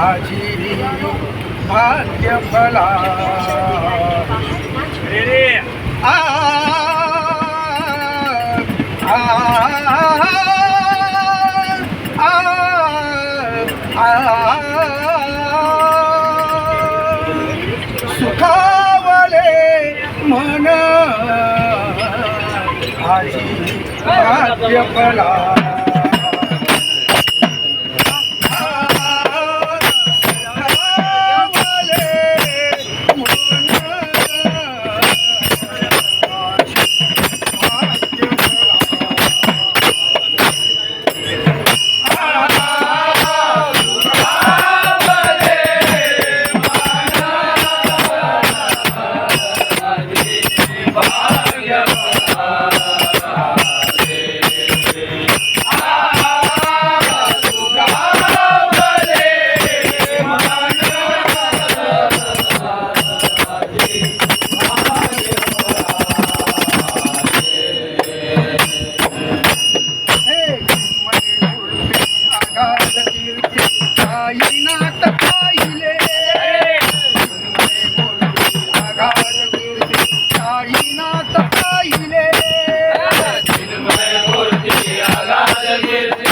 माझी भाग्य फला आ, सुखावले मन आजी भाग्य फला Yeah.